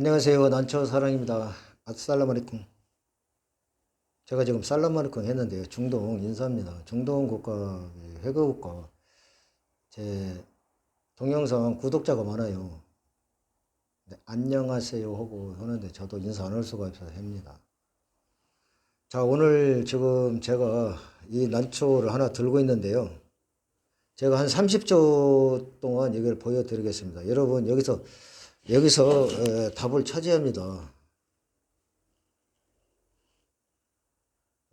안녕하세요. 난초 사랑입니다. 아살라마리쿰. 제가 지금 살라마리쿰 했는데요. 중동 인사입니다. 중동 국가 회거 국가 제 동영상 구독자가 많아요. 네, 안녕하세요 하고 하는데 저도 인사 안 할 수가 없어서 합니다. 자 오늘 지금 제가 이 난초를 하나 들고 있는데요. 제가 한 30초 동안 이걸 보여드리겠습니다. 여러분 여기서 여기서 에, 답을 차지합니다.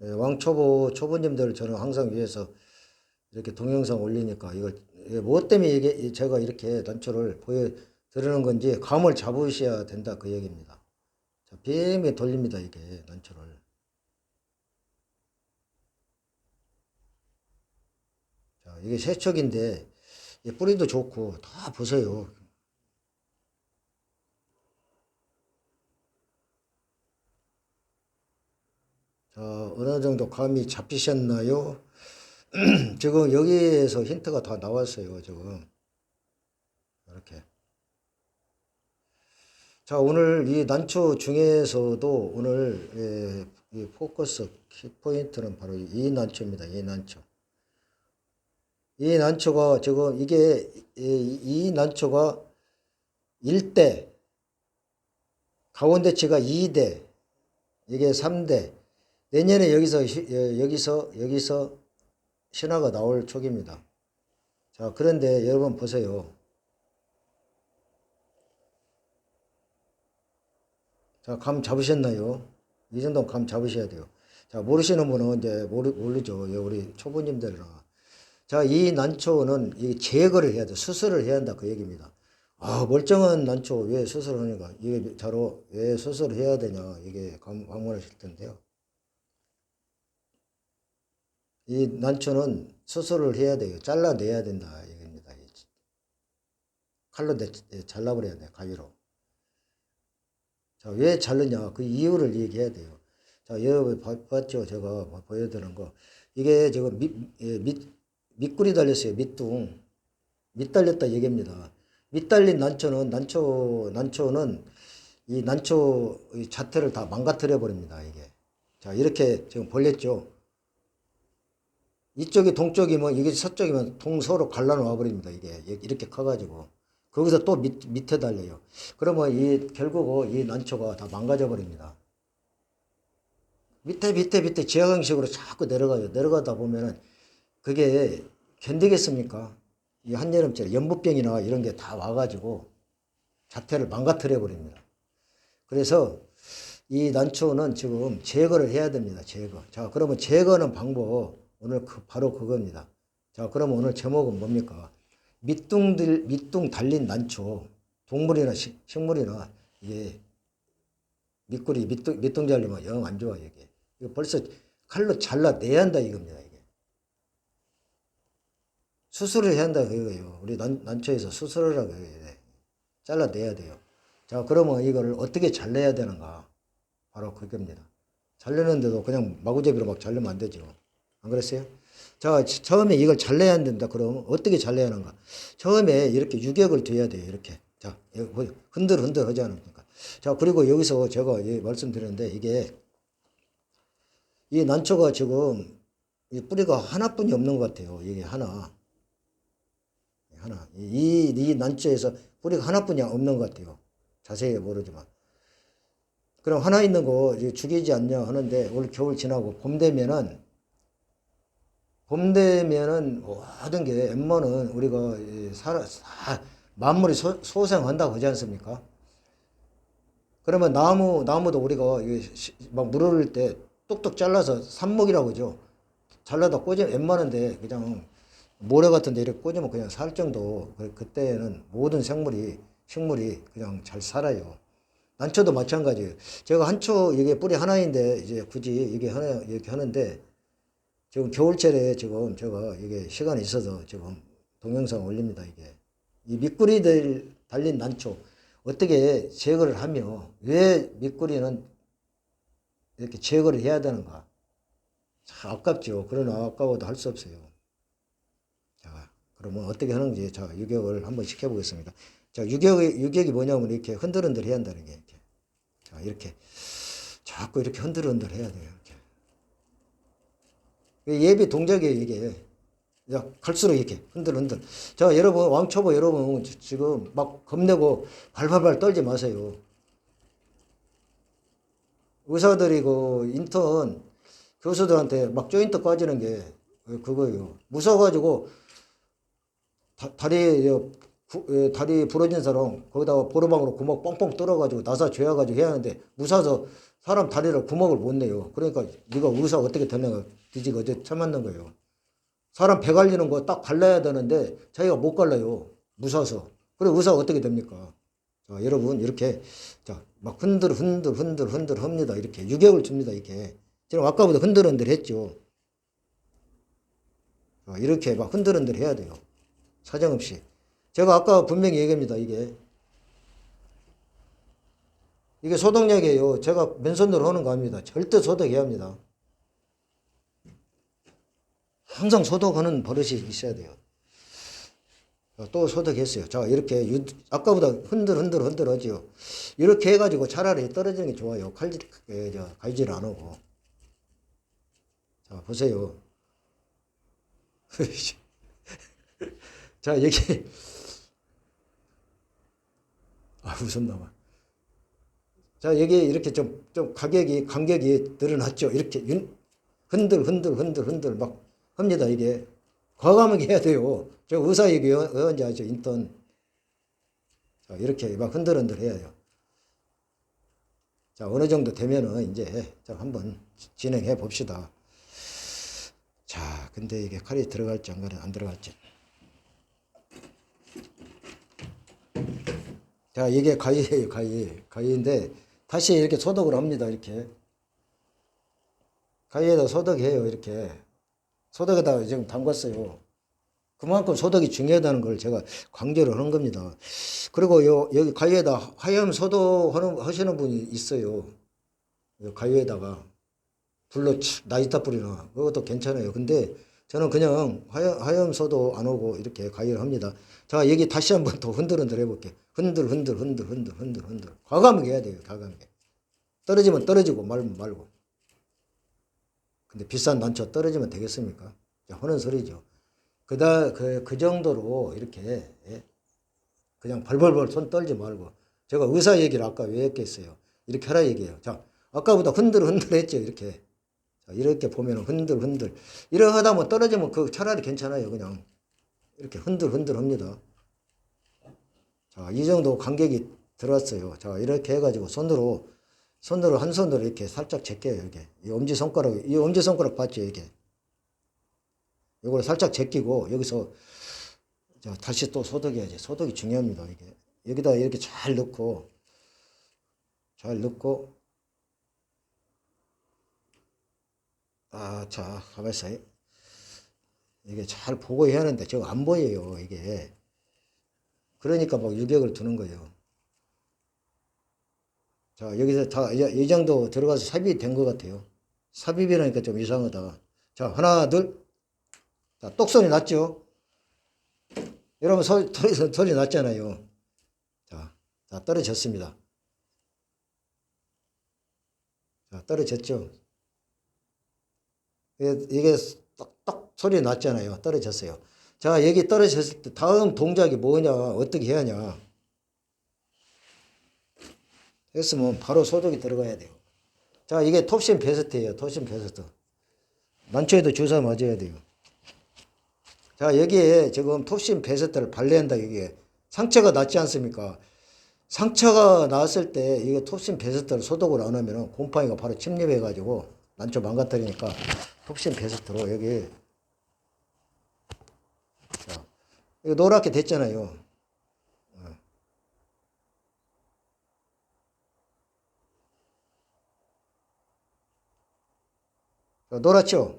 예, 왕초보 초보님들 저는 항상 위해서 이렇게 동영상 올리니까 이걸 이게 뭐 때문에 이게 제가 이렇게 난초를 보여드리는 건지 감을 잡으셔야 된다 그 얘기입니다. 자, 빙빙 돌립니다 이게 난초를. 자, 이게 세척인데 이 뿌리도 좋고 다 보세요. 자, 어느 정도 감이 잡히셨나요? 지금 여기에서 힌트가 다 나왔어요, 지금. 이렇게. 자, 오늘 이 난초 중에서도 오늘 예, 이 포커스 키포인트는 바로 이 난초입니다. 이 난초. 이 난초가 지금 이게 이, 이 난초가 1대, 가운데치가 2대, 이게 3대, 내년에 여기서 시- 여- 여기서 여기서 신화가 나올 촉입니다. 자, 그런데 여러분 보세요. 자, 감 잡으셨나요? 이 정도는 감 잡으셔야 돼요. 자, 모르시는 분은 이제 모르, 모르죠. 예, 우리 초보님들이나. 자, 이 난초는 이 제거를 해야 돼. 수술을 해야 한다. 그 얘기입니다. 아, 멀쩡한 난초 왜 수술을 하니까 이게 자로 왜 수술을 해야 되냐. 이게 감- 방문하실 텐데요. 이 난초는 수술을 해야 돼요. 잘라내야 된다. 얘기입니다. 이 칼로 내, 예, 잘라버려야 돼. 가위로. 자, 왜 자르냐? 그 이유를 얘기해야 돼요. 자, 여러분 봤- 봤죠? 제가 뭐 보여드리는 거. 이게 지금 밑, 예, 밑, 밑구리 달렸어요. 밑둥. 밑 달렸다 얘기입니다. 밑 달린 난초는, 난초, 난초는 이 난초 이 자태를 다 망가뜨려 버립니다. 이게. 자, 이렇게 지금 벌렸죠? 이쪽이 동쪽이면 이게 서쪽이면 동 서로 갈라놓아 버립니다. 이게 이렇게 커가지고 거기서 또 밑, 밑에 달려요. 그러면 이 결국 이 난초가 다 망가져 버립니다. 밑에 밑에 밑에 지하강식으로 자꾸 내려가요. 내려가다 보면은 그게 견디겠습니까? 이 한여름철에 연부병이나 이런 게 다 와가지고 자태를 망가뜨려 버립니다. 그래서 이 난초는 지금 제거를 해야 됩니다. 제거. 자, 그러면 제거하는 방법 오늘 그 바로 그겁니다. 자, 그러면 오늘 제목은 뭡니까? 밑둥들 밑둥 달린 난초 동물이나 식, 식물이나 이게 밑구리 밑둥 밑둥 잘리면 영 안 좋아 이게. 이거 벌써 칼로 잘라내야 한다 이겁니다 이게. 수술을 해야 한다 그거예요. 우리 난, 난초에서 수술을 하고. 잘라내야 돼요. 자, 그러면 이거를 어떻게 잘라야 되는가? 바로 그겁니다. 잘르는데도 그냥 마구잡이로 막 잘르면 안 되죠. 안 그랬어요? 자, 치- 처음에 이걸 잘라야 안 된다. 그럼 어떻게 잘라야 하는가? 처음에 이렇게 유격을 둬야 돼요. 이렇게. 자, 여기 보여. 흔들 흔들 하지 않습니까? 자, 그리고 여기서 제가 이 말씀드렸는데 이게 이 난초가 지금 이 뿌리가 하나뿐이 없는 것 같아요. 이게 하나. 하나. 이, 이 난초에서 뿌리가 하나뿐이 없는 것 같아요. 자세히 모르지만. 그럼 하나 있는 거 죽이지 않냐 하는데 올 겨울 지나고 봄 되면은 봄 되면은 모든 게 웬만은 우리가 이 살아, 사- 만물이 소, 소생한다고 하지 않습니까? 그러면 나무, 나무도 우리가 막 물을 때 뚝뚝 잘라서 삽목이라고 하죠. 잘라다 꽂으 웬만한데 그냥 모래 같은 데 이렇게 꽂으면 그냥 살 정도. 그- 그때는 모든 생물이, 식물이 그냥 잘 살아요. 난초도 마찬가지예요. 제가 한초 이게 뿌리 하나인데 이제 굳이 이게 하나 이렇게 하는데 지금 겨울철에 지금 제가 이게 시간이 있어서 지금 동영상 올립니다 이게. 이 밑구리들 달린 난초 어떻게 제거를 하며 왜 밑구리는 이렇게 제거를 해야 되는가? 참 아깝죠. 그러나 아까워도 할 수 없어요. 자 그러면 어떻게 하는지 자 유격을 한번 시켜보겠습니다. 자 유격이 유격이 뭐냐면 이렇게 흔들흔들 해야 한다는 게 이렇게. 자, 이렇게. 자꾸 이렇게 흔들흔들 해야 돼요. 예비 동작이에요, 이게. 야, 갈수록 이렇게 흔들흔들. 자, 여러분, 왕초보 여러분, 지- 지금 막 겁내고 발발발 떨지 마세요. 의사들이 그 인턴 교수들한테 막 조인트 까지는 게 그거예요. 무서워가지고 다, 다리, 여, 부- 예, 다리 부러진 사람 거기다가 보르방으로 구멍 뻥뻥 뚫어가지고 나사 죄어가지고 해야 하는데 무사서 사람 다리를 구멍을 못 내요. 그러니까 네가 의사 어떻게 뒤지가 어제 처맞는 거예요. 사람 배 갈리는 거 딱 갈라야 되는데 자기가 못 갈라요. 무사서. 그래 의사 어떻게 됩니까? 자, 여러분 이렇게 자, 막 흔들 흔들 흔들 흔들 합니다. 이렇게 6개월 줍니다. 이렇게. 지금 아까보다 흔들흔들 했죠. 자, 이렇게 막 흔들흔들 해야 돼요. 사정없이. 제가 아까 분명히 얘기합니다. 이게 이게 소독약이에요. 제가 맨손으로 하는 거 아닙니다. 절대 소독해야 합니다. 항상 소독하는 버릇이 있어야 돼요. 자, 또 소독했어요. 자, 이렇게 유- 아까보다 흔들 흔들 흔들 하지요. 이렇게 해가지고 차라리 떨어지는 게 좋아요. 칼질, 에, 저, 갈질 안 하고. 자, 보세요. 자, 여기. 아, 웃었나 봐. 자, 여기 이렇게 좀, 좀 가격이, 간격이 늘어났죠. 이렇게 윤- 흔들, 흔들, 흔들, 흔들 막 합니다. 이게. 과감하게 해야 돼요. 저 의사 얘기 언제 하죠? 인턴. 자, 이렇게 막 흔들, 흔들 해야 돼요. 자, 어느 정도 되면은 이제 자, 한번 진행해 봅시다. 자, 근데 이게 칼이 들어갈지 안, 안 들어갈지. 자, 이게 가위예요, 가위. 가위인데, 다시 이렇게 소독을 합니다, 이렇게. 가위에다 소독해요, 이렇게. 소독에다가 지금 담갔어요. 그만큼 소독이 중요하다는 걸 제가 강조를 하는 겁니다. 그리고 요, 여기 가위에다 하염 소독하는, 하시는 분이 있어요. 요 가위에다가. 불로 치- 나이타 뿌리나. 그것도 괜찮아요. 근데 저는 그냥 하염, 하염 소독 안 하고 이렇게 가위를 합니다. 자, 여기 다시 한번 더 흔들흔들 해볼게. 흔들, 흔들, 흔들, 흔들, 흔들, 흔들. 과감하게 해야 돼요, 과감하게. 떨어지면 떨어지고 말면 말고. 근데 비싼 난초 떨어지면 되겠습니까? 자, 하는 소리죠. 그다, 그, 그 정도로 이렇게, 예? 그냥 벌벌벌 손 떨지 말고. 제가 의사 얘기를 아까 왜 했겠어요? 이렇게 하라 얘기해요. 자, 아까보다 흔들 흔들 했죠, 이렇게. 자, 이렇게 보면 흔들 흔들. 하다 뭐 떨어지면 그 차라리 괜찮아요, 그냥. 이렇게 흔들 흔들 합니다. 자, 이 정도 간격이 들어왔어요. 자, 이렇게 해가지고 손으로, 손으로, 한 손으로 이렇게 살짝 제껴요, 이렇게. 이 엄지손가락, 이 엄지손가락 봤죠, 이게. 이걸 살짝 제끼고, 여기서, 자, 다시 또 소독해야지. 소독이 중요합니다, 이게. 여기다 이렇게 잘 넣고, 잘 넣고, 아, 자, 가만있어요. 이게 잘 보고 해야 하는데, 저거 안 보여요, 이게. 그러니까 막 유격을 두는 거예요. 자, 여기서 다, 이, 이 정도 들어가서 삽입이 된것 같아요. 삽입이라니까 좀 이상하다. 자, 하나, 둘. 자, 똑소리 났죠? 여러분, 소, 소리, 소리 났잖아요. 자, 자, 떨어졌습니다. 자, 떨어졌죠? 이게, 이게 딱딱 소리 났잖아요. 떨어졌어요. 자, 여기 떨어졌을 때 다음 동작이 뭐냐, 어떻게 해야 하냐. 했으면 바로 소독이 들어가야 돼요. 자, 이게 톱신 베스트예요. 톱신 베스트. 난초에도 주사 맞아야 돼요. 자, 여기에 지금 톱신 베스트를 발레한다, 이게. 상처가 났지 않습니까? 상처가 났을 때 이게 톱신 베스트를 소독을 안 하면 곰팡이가 바로 침입해가지고 난초 망가뜨리니까 톱신 베스트로 여기 자, 이거 노랗게 됐잖아요. 어. 자, 노랗죠?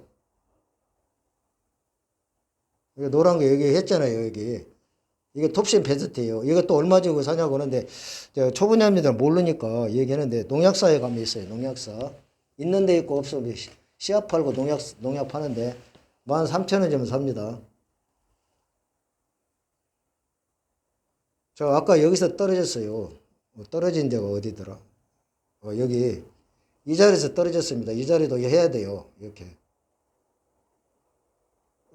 이거 노란 거 여기 했잖아요, 여기. 이게 톱신 베스트예요. 또 얼마 주고 사냐고 하는데 저 초보자님들 모르니까 얘기하는데 농약사에 가면 있어요. 농약사. 있는 데 있고 없으면 시- 씨앗 팔고 농약 농약 파는데 13,000원 주면 삽니다. 저 아까 여기서 떨어졌어요. 어, 떨어진 데가 어디더라? 어, 여기 이 자리에서 떨어졌습니다. 이 자리도 해야 돼요. 이렇게.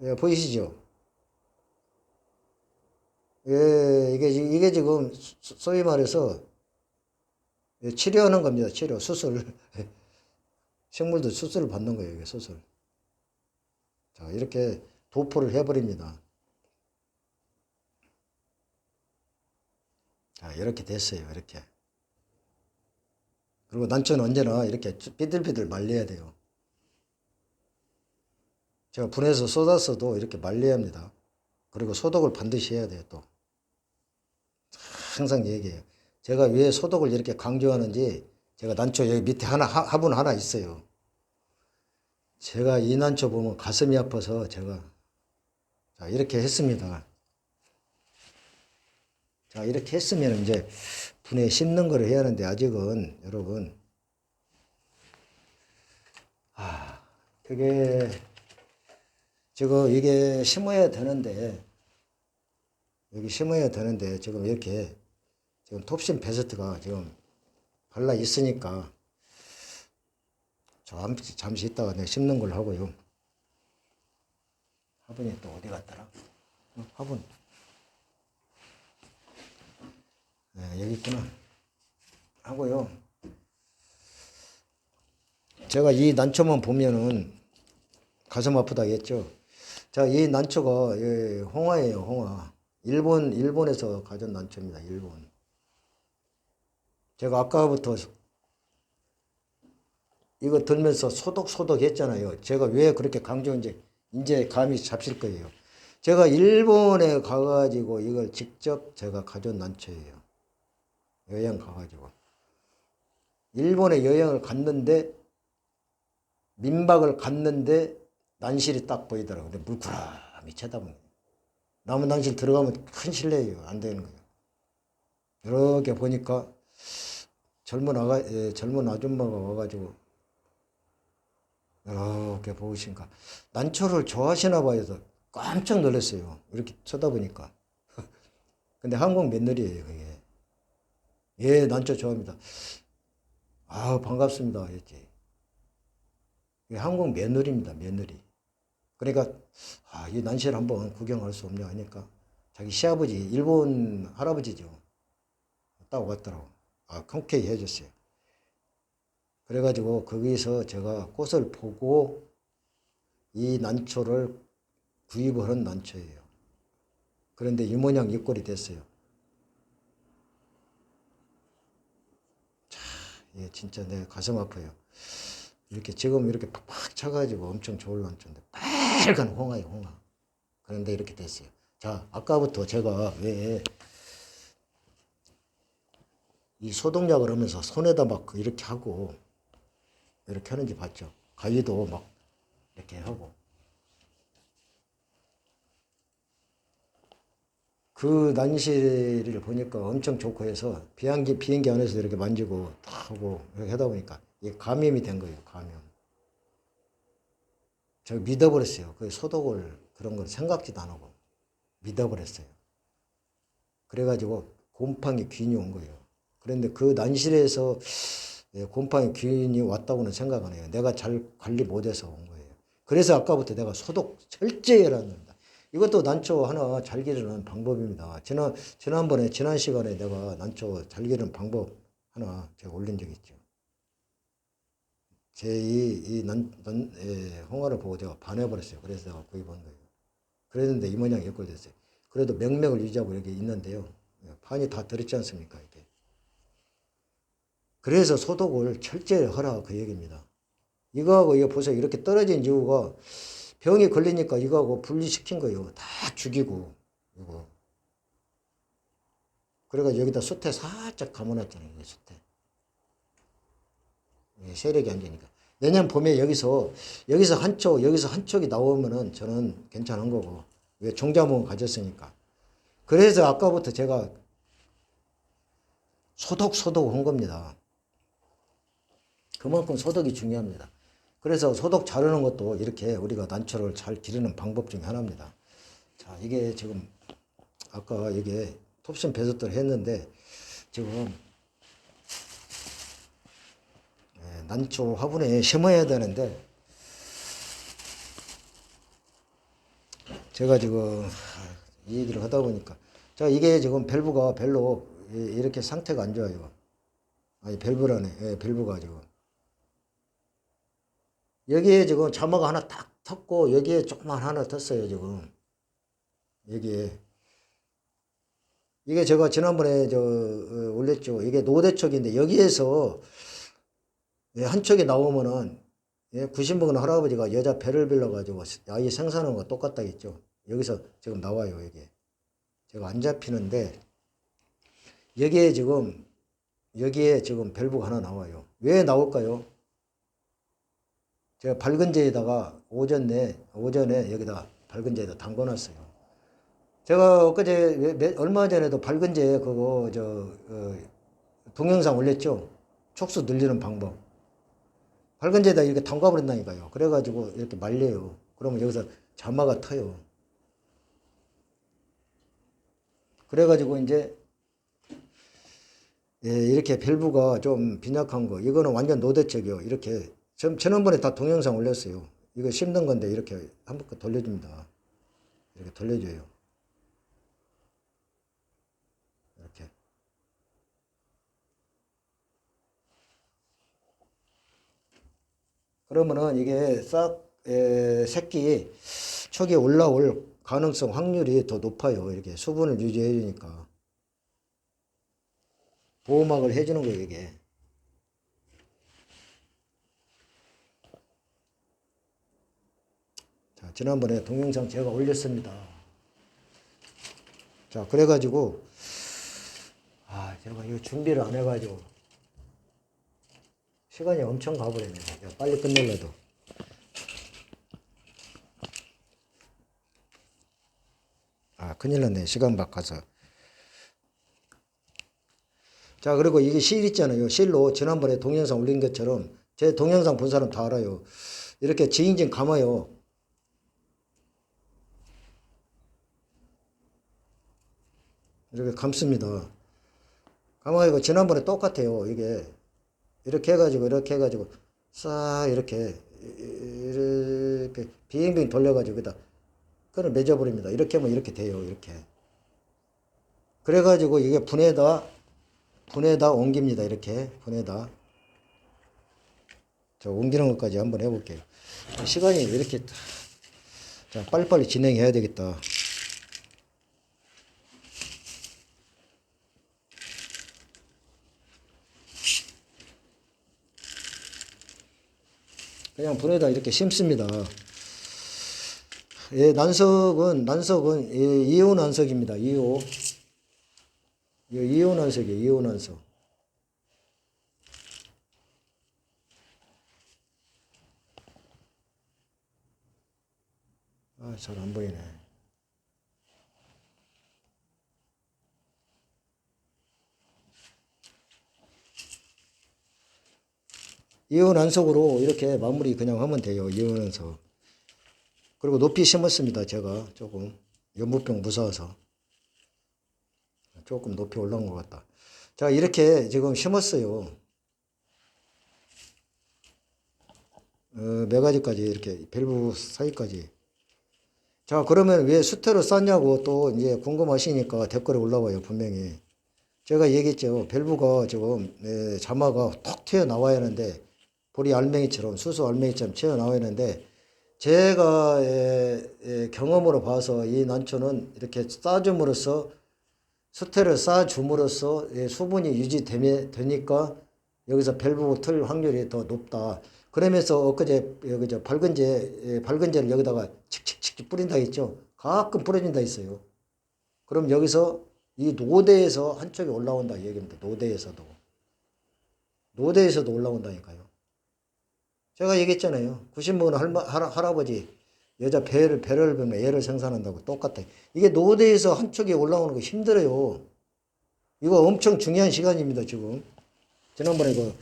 예, 보이시죠? 예, 이게, 지- 이게 지금 소- 소위 말해서 예, 치료하는 겁니다. 치료, 수술. 식물도 수술을 받는 거예요. 수술. 자, 이렇게 도포를 해버립니다. 자, 이렇게 됐어요. 이렇게. 그리고 난초는 언제나 이렇게 삐들삐들 말려야 돼요. 제가 분해서 쏟았어도 이렇게 말려야 합니다. 그리고 소독을 반드시 해야 돼요, 또. 항상 얘기해요. 제가 왜 소독을 이렇게 강조하는지 제가 난초 여기 밑에 하나, 하- 화분 하나 있어요. 제가 이 난초 보면 가슴이 아파서 제가 자, 이렇게 했습니다. 자, 이렇게 했으면 이제 분해 심는 거를 해야 하는데 아직은 여러분 아, 그게 지금 이게 심어야 되는데 여기 심어야 되는데 지금 이렇게 지금 톱심 베스트가 지금 발라 있으니까 잠시, 잠시 있다가 내가 심는 걸로 하고요. 화분이 또 어디 갔더라? 어, 화분. 네, 여기 있구나. 하고요. 제가 이 난초만 보면은 가슴 아프다 했죠. 자, 이 난초가 예, 홍화예요, 홍화. 일본, 일본에서 가져온 난초입니다, 일본. 제가 아까부터 이거 들면서 소독, 소독 했잖아요. 제가 왜 그렇게 강조인지 이제 감이 잡힐 거예요. 제가 일본에 가가지고 이걸 직접 제가 가져온 난초예요. 여행 가가지고. 일본에 여행을 갔는데 민박을 갔는데 난실이 딱 보이더라고요. 근데 물구름이 쳐다보는. 나무 난실 들어가면 큰 실례예요. 안 되는 거예요. 이렇게 보니까 젊은 아가, 예, 젊은 아줌마가 와가지고 이렇게 보시니까 난초를 좋아하시나 봐요. 깜짝 놀랐어요. 이렇게 쳐다보니까. 근데 한국 며느리예요, 그게. 예, 난초 좋아합니다. 아, 반갑습니다. 했지. 한국 며느리입니다, 며느리. 그러니까, 아, 이 난시를 한번 구경할 수 없냐 하니까 자기 시아버지, 일본 할아버지죠. 딱 왔더라고. 아, 흔쾌히 해줬어요. 그래가지고 거기서 제가 꽃을 보고 이 난초를 구입을 한 난초예요. 그런데 이 모양 이 꼴이 됐어요. 예, 진짜 내 가슴 아파요. 이렇게 지금 이렇게 팍팍 차가지고 엄청 좋을 난초인데 빨간 홍화예요, 홍화. 그런데 이렇게 됐어요. 자, 아까부터 제가 왜 이 소독약을 하면서 손에다 막 이렇게 하고 이렇게 하는지 봤죠? 가위도 막 이렇게 하고 그 난시를 보니까 엄청 좋고 해서 비행기 비행기 안에서 이렇게 만지고 다 하고 하다 보니까 이게 감염이 된 거예요. 감염. 저 믿어버렸어요. 그 소독을 그런 걸 생각지도 안 하고 믿어버렸어요. 그래가지고 곰팡이 균이 온 거예요. 그런데 그 난실에서 예, 곰팡이 균이 왔다고는 생각 안 해요. 내가 잘 관리 못해서 온 거예요. 그래서 아까부터 내가 소독 철저히 해라는 겁니다. 이것도 난초 하나 잘 기르는 방법입니다. 지난, 지난번에, 지난 시간에 내가 난초 잘 기르는 방법 하나 제가 올린 적이 있죠. 제 이, 이 난, 난, 예, 홍화를 보고 제가 반해버렸어요. 그래서 내가 구입한 거예요. 그랬는데 이 모양이 이꼴 됐어요. 그래도 명맥을 유지하고 이렇게 있는데요. 예, 판이 다 들었지 않습니까? 이게. 그래서 소독을 철저히 하라 그 얘기입니다. 이거하고 이거 보세요. 이렇게 떨어진 이유가 병이 걸리니까 이거하고 분리시킨 거예요. 다 죽이고 이거. 그래가 여기다 숯에 살짝 감아놨잖아요. 이게 숯에. 예, 세력이 안 되니까. 내년 봄에 여기서 여기서 한 쪽, 여기서 한 쪽이 나오면은 저는 괜찮은 거고. 왜 종자몽 가졌으니까. 그래서 아까부터 제가 소독 소독 한 겁니다. 그만큼 소독이 중요합니다. 그래서 소독 자르는 것도 이렇게 우리가 난초를 잘 기르는 방법 중에 하나입니다. 자, 이게 지금 아까 이게 톱심 배속들 했는데 지금 난초 화분에 심어야 되는데 제가 지금 이 얘기를 하다 보니까 자 이게 지금 밸브가 별로 이- 이렇게 상태가 안 좋아요. 아니 밸브라네. 예, 밸브가 지금 여기에 지금 자마가 하나 딱 텄고 여기에 조그만 하나 텄어요 지금 여기에 이게 제가 지난번에 저 어, 올렸죠. 이게 노대척인데 여기에서 예, 한쪽에 나오면은 예, 90먹은 할아버지가 여자 배를 빌려가지고 아이 생산한 거 똑같다 했죠. 여기서 지금 나와요, 이게. 제가 안 잡히는데, 여기에 지금, 여기에 지금 밸브가 하나 나와요. 왜 나올까요? 제가 밝은제에다가 오전에, 오전에 여기다 밝은제에다 담궈놨어요. 제가 몇- 얼마 전에도 밝은제 그거, 저, 어, 동영상 올렸죠? 촉수 늘리는 방법. 밝은 데다 이렇게 담가버린다니까요. 그래가지고 이렇게 말려요. 그러면 여기서 자마가 터요. 그래가지고 이제 예, 이렇게 밸브가 좀 빈약한 거 이거는 완전 노대책이요. 이렇게 전 지난번에 다 동영상 올렸어요. 이거 심는 건데 이렇게 한 바퀴 돌려줍니다. 이렇게 돌려줘요. 이렇게. 그러면은 이게 싹 에, 새끼 촉이 올라올 가능성 확률이 더 높아요. 이렇게 수분을 유지해 주니까 보호막을 해주는 거예요. 이게 자 지난번에 동영상 제가 올렸습니다. 자 그래가지고 아 제가 이거 준비를 안 해가지고 시간이 엄청 가버리네. 야, 빨리 끝내려도. 아, 큰일 났네. 시간 바꿔서. 자, 그리고 이게 실 있잖아요. 실로 지난번에 동영상 올린 것처럼 제 동영상 본 사람 다 알아요. 이렇게 지인진 감아요. 이렇게 감습니다. 감아이고 지난번에 똑같아요. 이게 이렇게 해가지고 이렇게 해가지고 싹 이렇게 이렇게 빙빙 돌려가지고 여기다 그걸 맺어버립니다. 이렇게 하면 이렇게 돼요. 이렇게 그래가지고 이게 분에다 분에다 옮깁니다. 이렇게 분에다 자 옮기는 것까지 한번 해볼게요. 시간이 왜 이렇게 자 빨리빨리 진행해야 되겠다. 그냥 분에다 이렇게 심습니다. 예, 난석은 난석은 예, 이온 난석입니다. 이온. 예, 이온 난석이에요. 이온 난석. 아, 잘 안 보이네. 이온 안석으로 이렇게 마무리 그냥 하면 돼요. 안석. 그리고 높이 심었습니다. 제가 조금 연무병 무서워서 조금 높이 올라온 것 같다. 자 이렇게 지금 심었어요. 어, 몇 가지까지 이렇게 밸브 사이까지. 자 그러면 왜 수태로 쌌냐고 또 이제 궁금하시니까 댓글에 올라와요 분명히. 제가 얘기했죠. 밸브가 지금 예, 자마가 톡 튀어나와야 하는데 보리 알맹이처럼 수수 알맹이처럼 튀어 나와야 하는데 제가 예, 예, 경험으로 봐서 이 난초는 이렇게 싸줌으로써 수태를 쌓아줌으로써 예, 수분이 유지되니까 여기서 밸브 틀 확률이 더 높다. 그러면서 엊그제 여기 저 밝은제 예, 밝은제를 여기다가 칙칙칙 뿌린다 했죠. 가끔 뿌려진다 했어요. 그럼 여기서 이 노대에서 한쪽에 올라온다 이 얘기입니다. 노대에서도 노대에서도 올라온다니까요. 제가 얘기했잖아요. 90먹은 할마, 할, 할아버지 여자 배를 배를 보면 애를 생산한다고 똑같아. 이게 노대에서 한쪽에 올라오는 거 힘들어요. 이거 엄청 중요한 시간입니다. 지금 지난번에 그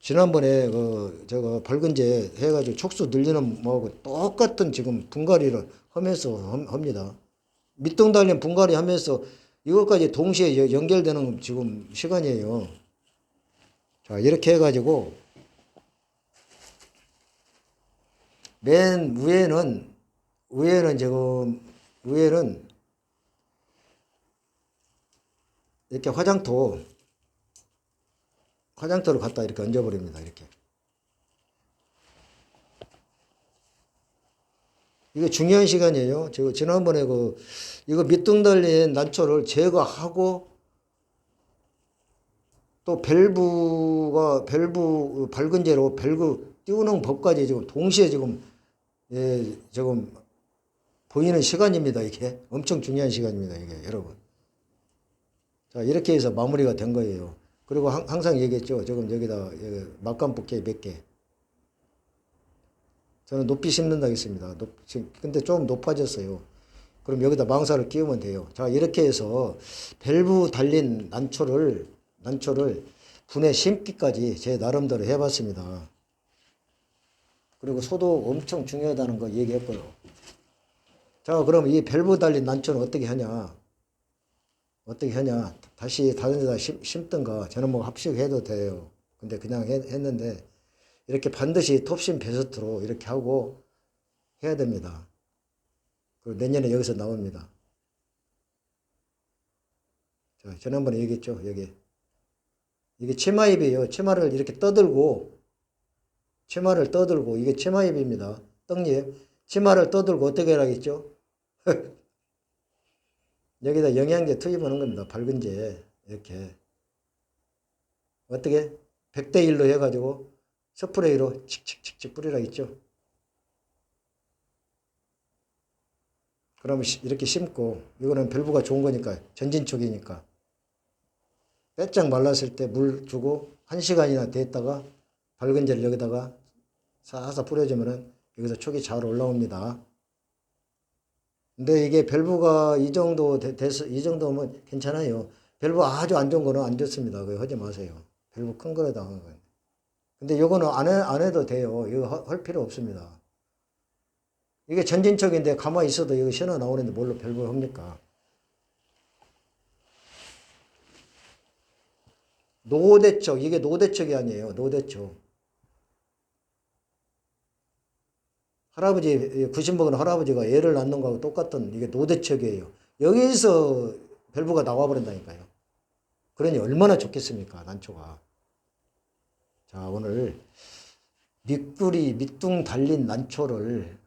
지난번에 그 제가 밝은제 해가지고 촉수 늘리는 뭐하고 똑같은 지금 분갈이를 하면서 함- 합니다. 밑동 달린 분갈이 하면서 이것까지 동시에 여- 연결되는 지금 시간이에요. 자 이렇게 해가지고 맨 위에는 위에는 지금 위에는 이렇게 화장토 화장토를 갖다 이렇게 얹어버립니다. 이렇게. 이거 중요한 시간이에요. 저 지난번에 그 이거 밑둥 달린 난초를 제거하고 또 밸브가 밸브 밝은제로 밸브 띄우는 법까지 지금 동시에 지금 예 지금 보이는 시간입니다. 이게 엄청 중요한 시간입니다. 이게 여러분. 자 이렇게 해서 마무리가 된 거예요. 그리고 항- 항상 얘기했죠. 지금 여기다 여기 막간 뽑기 몇 개. 저는 높이 심는다 했습니다. 높, 근데 좀 높아졌어요. 그럼 여기다 망사를 끼우면 돼요. 자, 이렇게 해서 밸브 달린 난초를, 난초를 분해 심기까지 제 나름대로 해봤습니다. 그리고 소독 엄청 중요하다는 거 얘기했고요. 자, 그럼 이 밸브 달린 난초는 어떻게 하냐? 어떻게 하냐? 다시 다른 데다 심, 심든가. 저는 뭐 합식해도 돼요. 근데 그냥 했, 했는데, 이렇게 반드시 톱심 베스트로 이렇게 하고 해야 됩니다. 그리고 내년에 여기서 나옵니다. 자, 지난번에 얘기했죠, 여기. 이게 치마잎이에요. 치마를 이렇게 떠들고, 치마를 떠들고, 이게 치마잎입니다. 떡잎. 치마를 떠들고 어떻게 하라겠죠? 여기다 영양제 투입하는 겁니다. 밝은제. 이렇게. 어떻게? 100대 1로 해가지고 스프레이로 칙칙칙칙 뿌리라 했죠. 그러면 시- 이렇게 심고 이거는 밸브가 좋은 거니까 전진 쪽이니까 빼짝 말랐을 때 물 주고 한 시간이나 됐다가 밝은 재를 여기다가 사서 뿌려주면은 여기서 촉이 잘 올라옵니다. 근데 이게 밸브가 이 정도 돼- 돼서 이 정도면 괜찮아요. 밸브 아주 안 좋은 거는 안 좋습니다. 그거 하지 마세요. 밸브 큰 거에다 하는 거예요. 근데 요거는 안, 해, 안 해도 돼요. 이거 하- 할 필요 없습니다. 이게 전진척인데 가만히 있어도 이거 신어 나오는데 뭘로 별걸 합니까? 노대척, 이게 노대척이 아니에요. 노대척. 할아버지, 90 먹은 할아버지가 애를 낳는 거하고 똑같은 이게 노대척이에요. 여기서 밸브가 나와버린다니까요. 그러니 얼마나 좋겠습니까, 난초가. 자, 오늘 밑구리, 밑둥 달린 난초를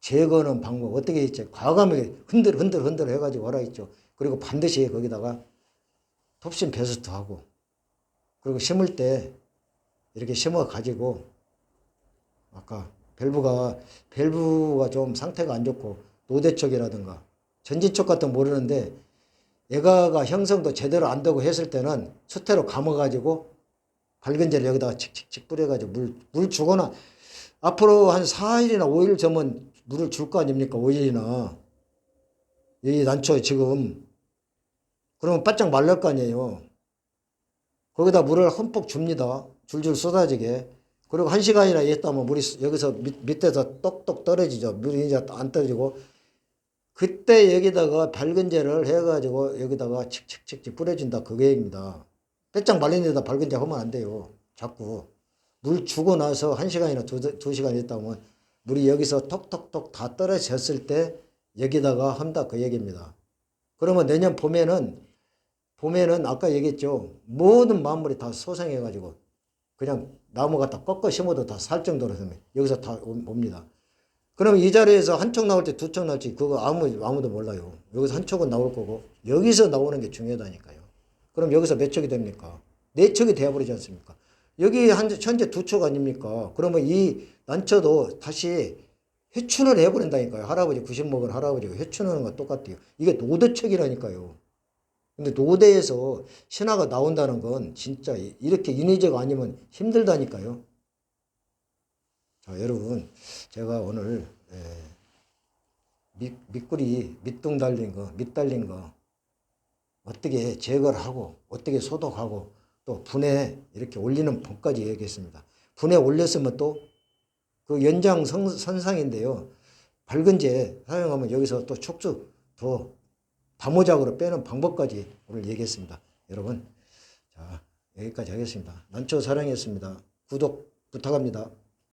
제거하는 방법 어떻게 했죠? 과감하게 흔들 흔들 흔들 해가지고 하라 했죠. 그리고 반드시 거기다가 톱심 베스트 하고 그리고 심을 때 이렇게 심어 가지고 아까 밸브가 밸브가 좀 상태가 안 좋고 노대척이라든가 전진척 같은 거 모르는데 애가가 형성도 제대로 안 되고 했을 때는 수태로 감아가지고 재를 여기다가 칙칙칙 뿌려가지고 물, 물 주거나 앞으로 한 4일이나 5일 전면 물을 줄 거 아닙니까? 5일이나. 이 난초 지금. 그러면 바짝 말랄 거 아니에요. 거기다 물을 흠뻑 줍니다. 줄줄 쏟아지게. 그리고 한 시간이나 있다면 물이 여기서 밑, 밑에서 똑똑 떨어지죠. 물이 이제 안 떨어지고. 그때 여기다가 밝은 재를 해가지고 여기다가 칙칙칙칙 뿌려준다. 그 계획입니다. 빼짝 말린 데다 밝은 재 하면 안 돼요. 자꾸. 물 주고 나서 한 시간이나 두, 두 시간 있다 보면 물이 여기서 톡톡톡 다 떨어졌을 때 여기다가 한다 그 얘기입니다. 그러면 내년 봄에는 봄에는 아까 얘기했죠. 모든 만물이 다 소생해가지고 그냥 나무 갖다 꺾어 심어도 다 살 정도로 되면 여기서 다 오- 옵니다. 그러면 이 자리에서 한촉 나올지 두촉 나올지 그거 아무 아무도 몰라요. 여기서 한 촉은 나올 거고 여기서 나오는 게 중요하다니까요. 그럼 여기서 몇 촉이 됩니까? 네 촉이 되어버리지 않습니까? 여기 한, 현재 두촉 아닙니까? 그러면 이 난초도 다시 회춘을 해버린다니까요. 할아버지 90 먹은 할아버지가 회춘하는 거 똑같아요. 이게 노대척이라니까요. 근데 노대에서 신화가 나온다는 건 진짜 이렇게 인위적 아니면 힘들다니까요. 자, 여러분, 제가 오늘 에, 밑, 밑구리 밑둥 달린 거, 밑 달린 거 어떻게 제거를 하고 어떻게 소독하고 또 분해 이렇게 올리는 법까지 얘기했습니다. 분해 올렸으면 또 그 연장 성, 선상인데요. 밝은제 사용하면 여기서 또 촉수 더 다모작으로 빼는 방법까지 오늘 얘기했습니다. 여러분, 자 여기까지 하겠습니다. 난초 사랑했습니다. 구독 부탁합니다.